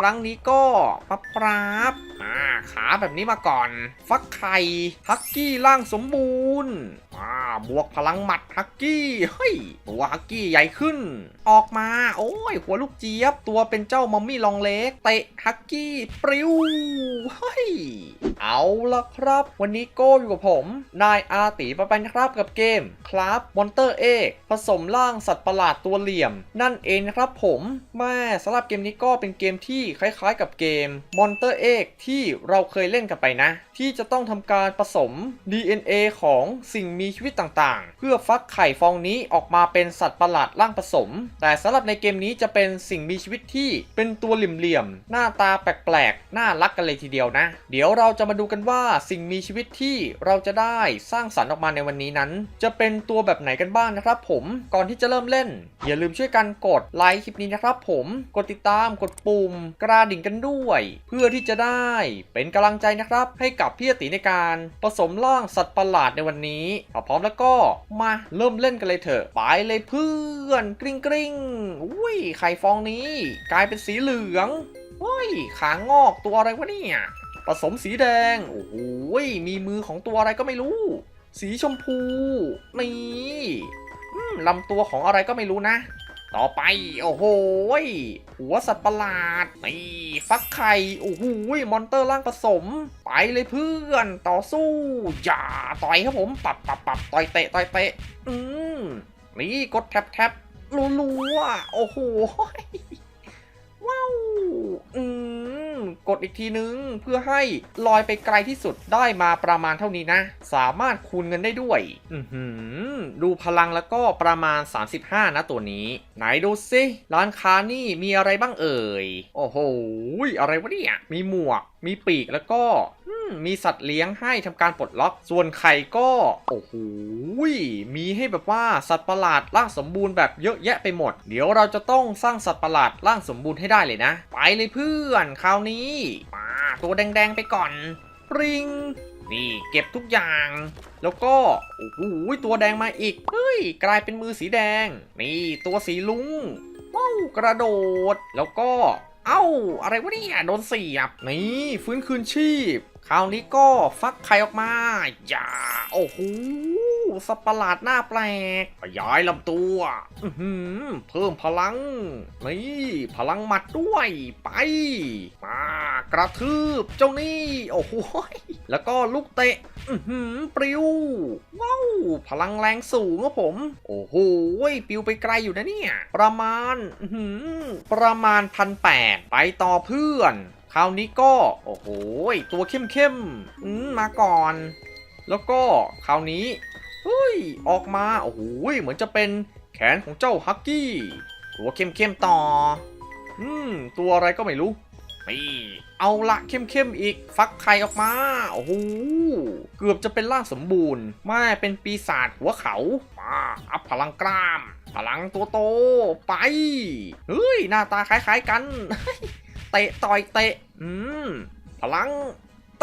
ครั้งนี้ก็ปั๊บปราบอ่า ขาแบบนี้มาก่อน ฟักไข่ฮักกี้ร่างสมบูรณ์อ่าบวกพลังหมัดฮักกี้เฮ้ยตัวฮักกี้ใหญ่ขึ้น ออกมา โอ้ย หัวลูกเจี๊ยบ ตัวเป็นเจ้ามัมมี่ลองเล็ก เตะฮักกี้ปริ้วเฮ้ยเอาละครับ วันนี้โก้อยู่กับผม นายอาตีปะปันครับกับเกมครับมอนเตอร์เอกผสมร่างสัตว์ประหลาดตัวเหลี่ยม นั่นเองครับผมแม่สำหรับเกมนี้ก็เป็นเกมที่คล้ายๆ กับเกม Monster Egg ที่เราเคยเล่นกันไปนะที่จะต้องทำการผสม DNA ของสิ่งมีชีวิตต่างๆ เพื่อฟักไข่ฟองนี้ออกมาเป็นสัตว์ประหลาดร่างผสม แต่สำหรับในเกมนี้จะเป็นสิ่งมีชีวิตที่เป็นตัวเหลี่ยมๆหน้าตาแปลกๆน่ารักกันเลยทีเดียวนะ เดี๋ยวเราจะมาดูกันว่าสิ่งมีชีวิตที่เราจะได้สร้างสรรค์ออกมาในวันนี้นั้น จะเป็นตัวแบบไหนกันบ้างนะครับ ผมก่อนที่จะเริ่มเล่น อย่าลืมช่วยกันกดไลค์คลิปนี้นะครับ ผมกดติดตามกดปุ่ม กระดิ่งกันด้วย เพื่อที่จะได้เป็นกำลังใจนะครับให้กับพี่ติในการผสมร่างสัตว์ประหลาดในวันนี้ถ้าพร้อมแล้วก็มาเริ่มเล่นกันเลยเถอะ ไปเลยเพื่อนกริ้งกริ้งอุ้ยไข่ฟองนี้ กลายเป็นสีเหลืองเฮ้ยขางอกตัวอะไรวะเนี่ยผสมสีแดง โอ้โหมีมือของตัวอะไรก็ไม่รู้ สีชมพูนี่ลำตัวของอะไรก็ไม่รู้นะ ต่อไป โอ้โหหัวสัตว์ประหลาดนี่ฟักไข่โอ้โหมอนเตอร์ร่างผสม ไปเลยเพื่อน ต่อสู้ อย่าต่อยครับผม ปับปับปับต่อยเตะต่อยเตะ อืมนี่กดแท็บแท็บรัวๆโอ้โห กดอีกทีนึง เพื่อให้ลอยไปไกลที่สุดได้มาประมาณเท่านี้นะ สามารถคูณเงินได้ด้วย อือดูพลังแล้วก็ประมาณ 35 นะตัวนี้ ไหนดูสิร้านค้านี่มีอะไรบ้างเอ่ย โอ้โห อะไรวะเนี่ย มีหมวก มีปีกแล้วก็ มีสัตว์เลี้ยงให้ทำการปลดล็อก ส่วนไข่ก็ โอ้โห มีให้แบบว่าสัตว์ประหลาดร่างสมบูรณ์แบบเยอะแยะไปหมด เดี๋ยวเราจะต้องสร้างสัตว์ประหลาดร่างสมบูรณ์ให้ได้เลยนะ ไปเลยเพื่อน คราวนี้ มาตัวแดงๆไปก่อน ปริง นี่เก็บทุกอย่าง แล้วก็ โอ้โห ตัวแดงมาอีก เฮ้ย กลายเป็นมือสีแดง นี่ตัวสีลุงว้าวกระโดด แล้วก็ เอ้า อะไรวะเนี่ยโดนเสียบ นี่ฟื้นคืนชีพ คราวนี้ก็ฟักไข่ออกมา อย่า โอ้โหสัตว์ปหลาดหน้าแปลกขยายลำตัวอื้อหือเพิ่มพลัง นี่ พลังหมัดด้วย ไป มากระทืบเจ้านี่ โอ้โห แล้วก็ลูกเตะอืปลิวว้าว พลังแรงสูงครับผม โอ้โหปิวไปไกลอยู่นะเนี่ย ประมาณประมาณพันแปดไปต่อเพื่อนคราวนี้ก็ โอ้โหตัวเข้มเข้มๆอืมมาก่อน แล้วก็คราวนี้เฮ้ยออกมาโอ้โหเหมือนจะเป็นแขนของเจ้าฮักกี้ตัวเข้มเข้มๆต่อ อืม ตัวอะไรก็ไม่รู้ นี่เอาละเข้มๆอีก ฟักไข่ออกมา โอ้โห เกือบจะเป็นร่างสมบูรณ์แม่เป็นปีศาจหัวเขามาอัพพลังกล้าม พลังตัวโต ไป เฮ้ย หน้าตาคล้ายๆกัน เตะต่อยเตะ อืม พลัง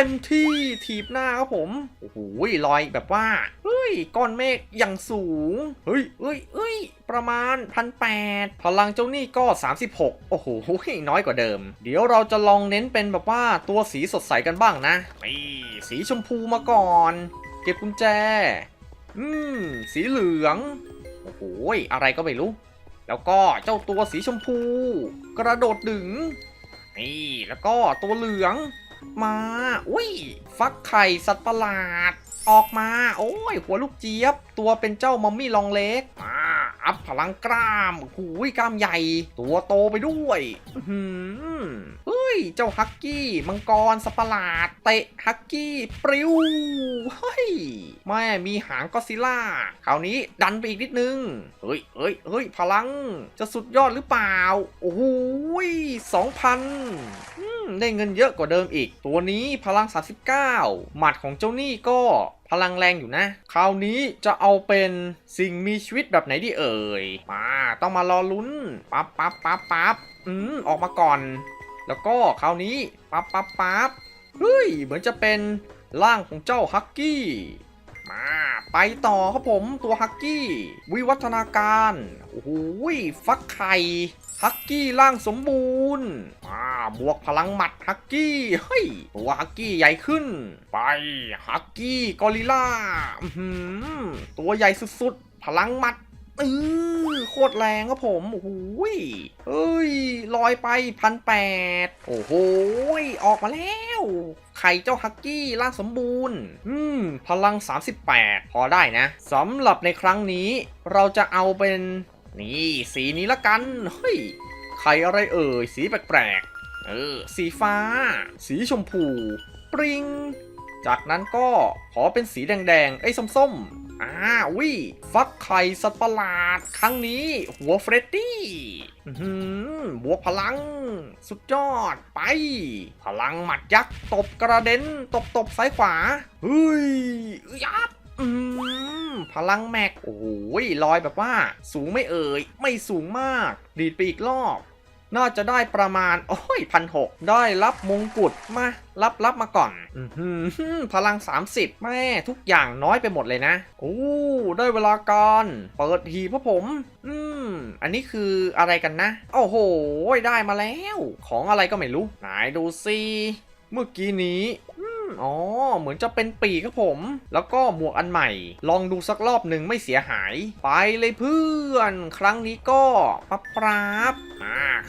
เต็มที่ถีบหน้าครับผมโอ้โหลอยแบบว่าเฮ้ยก้อนเมฆอย่างสูงเฮ้ยเฮ้ยเฮ้ยประมาณพันแปดพลังเจ้านี่ก็ 36 โอ้โหน้อยกว่าเดิม เดี๋ยวเราจะลองเน้นเป็นแบบว่าตัวสีสดใสกันบ้างนะนี่สีชมพูมาก่อน เก็บกุญแจ อืม สีเหลือง โอ้โหอะไรก็ไม่รู้ แล้วก็เจ้าตัวสีชมพู กระโดดดึงนี่แล้วก็ตัวเหลือง มา อุ้ย ฟักไข่สัตว์ประหลาด ออกมา โอ้ย หัวลูกเจี๊ยบ ตัวเป็นเจ้ามัมมี่ลองเล็กอ่าอัพพลังกล้ามหูยกล้ามใหญ่ ตัวโตไปด้วย อื ย เจ้าฮักกี้ มังกรสัตว์ปราดเตะฮักกี้ปลิวเฮ้ยแม่มีหางก็อดซิลล่าคราวนี้ดันไปอีกนิดนึง เฮ้ยเฮ้ยเฮ้ยพลัง จะสุดยอดหรือเปล่า โอ้โหสองพันได้เงินเยอะกว่าเดิมอีก ตัวนี้พลัง 39 หมัดของเจ้านี่ก็พลังแรงอยู่นะ คราวนี้จะเอาเป็นสิ่งมีชีวิตแบบไหนดีเอ่ย มา ต้องมารอลุ้น ปั๊บปั๊บปั๊บปั๊บอืม ออกมาก่อน แล้วก็คราวนี้ปั๊บปั๊บปั๊บเฮ้ยเหมือนจะเป็นร่างของเจ้าฮักกี้มาไปต่อครับผมตัวฮักกี้ วิวัฒนาการโอ้โหฟักไข่ฮักกี้ร่างสมบูรณ์อ่าบวกพลังหมัดฮักกี้เฮ้ยตัวฮักกี้ใหญ่ขึ้น ไปฮักกี้กอริล่าอื้อหือตัวใหญ่สุดๆ พลังหมัด เออโคตรแรงครับผมโอ้โหยเฮ้ยลอยไปพันแปดโอ้โหยออกมาแล้ว ไข่เจ้าฮักกี้ร่างสมบูรณ์ อืม พลัง 38 พอได้นะสำหรับในครั้งนี้ เราจะเอาเป็น นี่สีนี้ละกัน เฮ้ย ไข่อะไรเอ่ย สีแปลกๆ เออ สีฟ้า สีชมพู ปริง จากนั้นก็ขอเป็นสีแดงๆ ไอ้ส้มๆ อ่าวิฟักไข่สัตว์ประหลาด ครั้งนี้ หัวเฟรดดี้หือบวกพลัง สุดยอดไป พลังหมัดยักษ์ ตบกระเด็น ตบตบซ้ายขวาเฮ้ยยับอืมพลังแม็ก โอ้โหลอยแบบว่า สูงไม่เอ่ย ไม่สูงมาก ดีดไปอีกรอบ น่าจะได้ประมาณ โอ้ยพันหกได้รับมงกุฎมา รับรับมาก่อนอพลัง 30 แม่ทุกอย่างน้อยไปหมดเลยนะ โอ้ได้เวลาการเปิดหีพระผม อืม อันนี้คืออะไรกันนะ โอ้โห ได้มาแล้ว ของอะไรก็ไม่รู้ ไหนดูสิเมื่อกี้นี้อ๋อ เหมือนจะเป็นปีกครับผม แล้วก็หมวกอันใหม่ ลองดูสักรอบหนึ่งไม่เสียหาย ไปเลยเพื่อน ครั้งนี้ก็ปับปราบ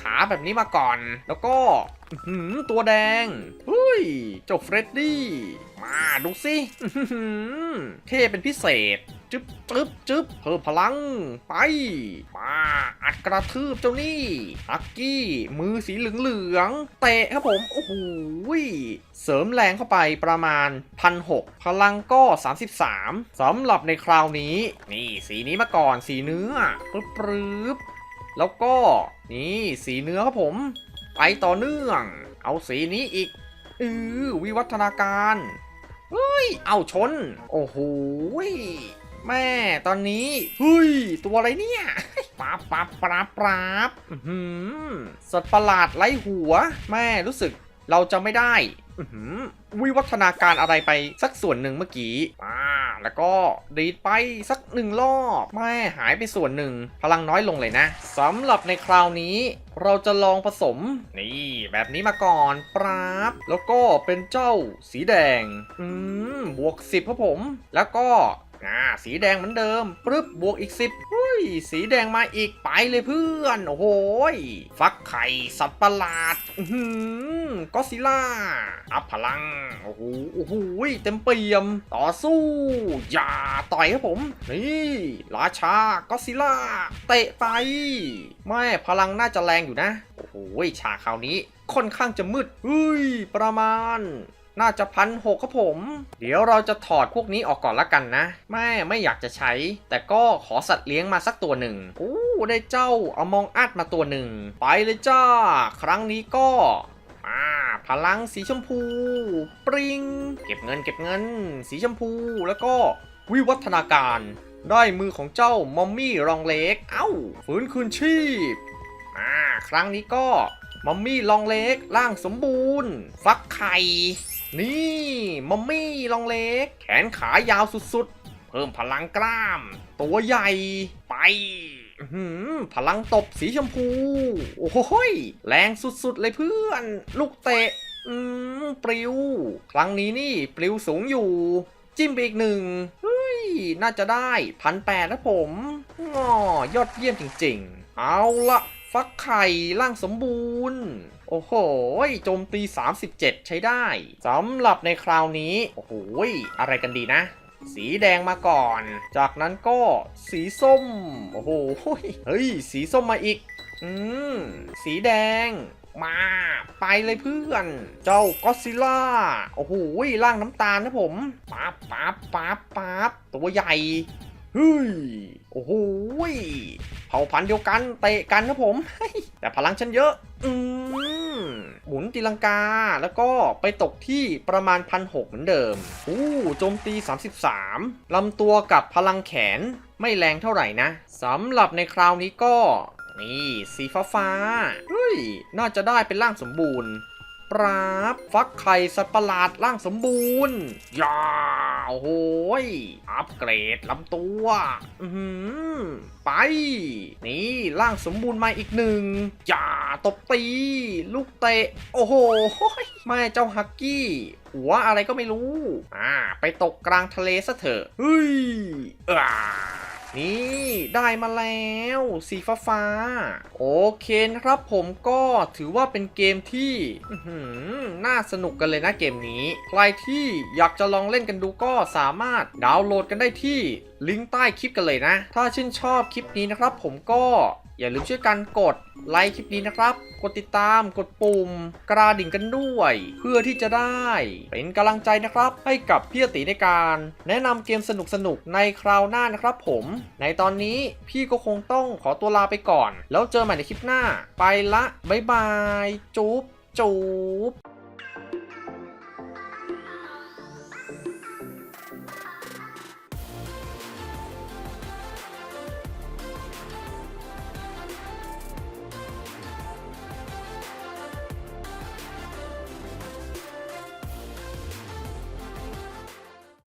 ขาแบบนี้มาก่อน แล้วก็หือตัวแดงเฮ้ยเจ้าเฟรดดี้มาดูสิหือเท่เป็นพิเศษ จึ๊บจึ๊บจึ๊บเพิ่มพลัง ไป มาอัดกระทืบเจ้านี่ฮักกี้มือสีเหลืองๆเตะครับผม โอ้โหเสริมแรงเข้าไปประมาณพันหกพลังก็ 33สำหรับในคราวนี้ นี่สีนี้มาก่อนสีเนื้อปึ๊บ แล้วก็นี่สีเนื้อครับผม ไปต่อเนื่อง เอาสีนี้อีกอือวิวัฒนาการเฮ้ยเอาชน โอ้โหแม่ตอนนี้เฮ้ยตัวอะไรเนี่ยปับปับปราบปราบอื้อหือสัตว์ประหลาดไร้หัว แม่รู้สึกเราจะไม่ได้อื้อหือวิวัฒนาการอะไรไปสักส่วนหนึ่งเมื่อกี้อ่า แล้วก็ดีดไปสักหนึ่งรอบแม่หายไปส่วนหนึ่ง พลังน้อยลงเลยนะสำหรับในคราวนี้เราจะลองผสม นี่แบบนี้มาก่อนปราบแล้วก็เป็นเจ้าสีแดง อืม บวก 10ครับผม แล้วก็อ่าสีแดงเหมือนเดิมปึ๊บบวกอีก 10เฮ้ ย สีแดงมาอีกไปเลยเพื่อน โอ้โหยฟักไข่สัตว์ประหลาดอือหือก็ซิล่า อัพพลัง โอ้โหโอ้โหเต็มเปี่ยม ต่อสู้ อย่าต่อยครับผม นี่ ราชาก็ซิล่า เตะไป แม่พลังน่าจะแรงอยู่นะ โอ้โหฉากคราวนี้ค่อนข้างจะมืดเฮ้ย ประมาณ น่าจะพันหกครับผม เดี๋ยวเราจะถอดพวกนี้ออกก่อนละกันนะแม่ไม่อยากจะใช้ แต่ก็ขอสัตว์เลี้ยงมาสักตัวหนึ่งโอ้ได้เจ้าเอามองอัดมาตัวหนึ่ง ไปเลยจ้า ครั้งนี้ก็อ่าพลังสีชมพู ปริง เก็บเงินเก็บเงิน สีชมพูแล้วก็วิวัฒนาการ ได้มือของเจ้ามอมมี่รองเล็ก เอ้าฟื้นคืนชีพอ่าครั้งนี้ก็มัมมี่ลองเล็กร่างสมบูรณ์ ฟักไข่ นี่มัมมี่ลองเล็ก แขนขายาวสุดๆ เพิ่มพลังกล้าม ตัวใหญ่ไปพลังตบสีชมพู โอ้โหยแรงสุดๆเลยเพื่อน ลูกเตะ อืมปลิว ครั้งนี้นี่ปลิวสูงอยู่ จิ้มไปอีกหนึ่งเฮ้ย น่าจะได้พันแปดนะผมงอยอดเยี่ยมจริงๆ เอาละฟักไข่ร่างสมบูรณ์ โอ้โหโจมตี 37 ใช้ได้สำหรับในคราวนี้ โอ้โห อะไรกันดีนะ สีแดงมาก่อน จากนั้นก็สีส้ม โอ้โห เฮ้ย สีส้มมาอีก อืม สีแดงมาไปเลยเพื่อน เจ้าก็ซิล่า โอ้โหร่างน้ำตาลนะผมปั๊บปั๊บปั๊บปั๊บตัวใหญ่ เฮ้ย โอ้โหเผ่าพันธุ์เดียวกันเตะกันนะผม แต่พลังฉันเยอะ อืม มุนตีลังกา แล้วก็ไปตกที่ประมาณพันหเหมือนเดิม อู้โจมตี 33 ลำตัวกับพลังแขนไม่แรงเท่าไหร่นะสำหรับในคราวนี้ก็ นี่ สีฟ้าฟ้าเฮ้ย น่าจะได้เป็นร่างสมบูรณ์ ปราบฟักไข่สัตว์ประหลาดร่างสมบูรณ์ยาโอ้โหยอัปเกรดลำตัว อือหือไป นี่ร่างสมบูรณ์มาอีกหนึ่งอย่าตบตี ลูกเตะ โอ้โหไม่เจ้าฮักกี้ หัวอะไรก็ไม่รู้ อ่า ไปตกกลางทะเลซะเถอะ เฮ้ยอ่า นี่ได้มาแล้วสีฟ้าฟ้าโอเคนะครับผมก็ถือว่าเป็นเกมที่น่าสนุกกันเลยนะเกมนี้ ใครที่อยากจะลองเล่นกันดูก็สามารถดาวน์โหลดกันได้ที่ลิงก์ใต้คลิปกันเลยนะ ถ้าชื่นชอบคลิปนี้นะครับ ผมก็อย่าลืมช่วยกันกดไลค์คลิปนี้นะครับ กดติดตาม กดปุ่ม กระดิ่งกันด้วย เพื่อที่จะได้เป็นกำลังใจนะครับ ให้กับพี่ติในการแนะนำเกมสนุกๆในคราวหน้านะครับผม ในตอนนี้พี่ก็คงต้องขอตัวลาไปก่อน แล้วเจอใหม่ในคลิปหน้า ไปละ บ๊ายบาย จุ๊บจุ๊บ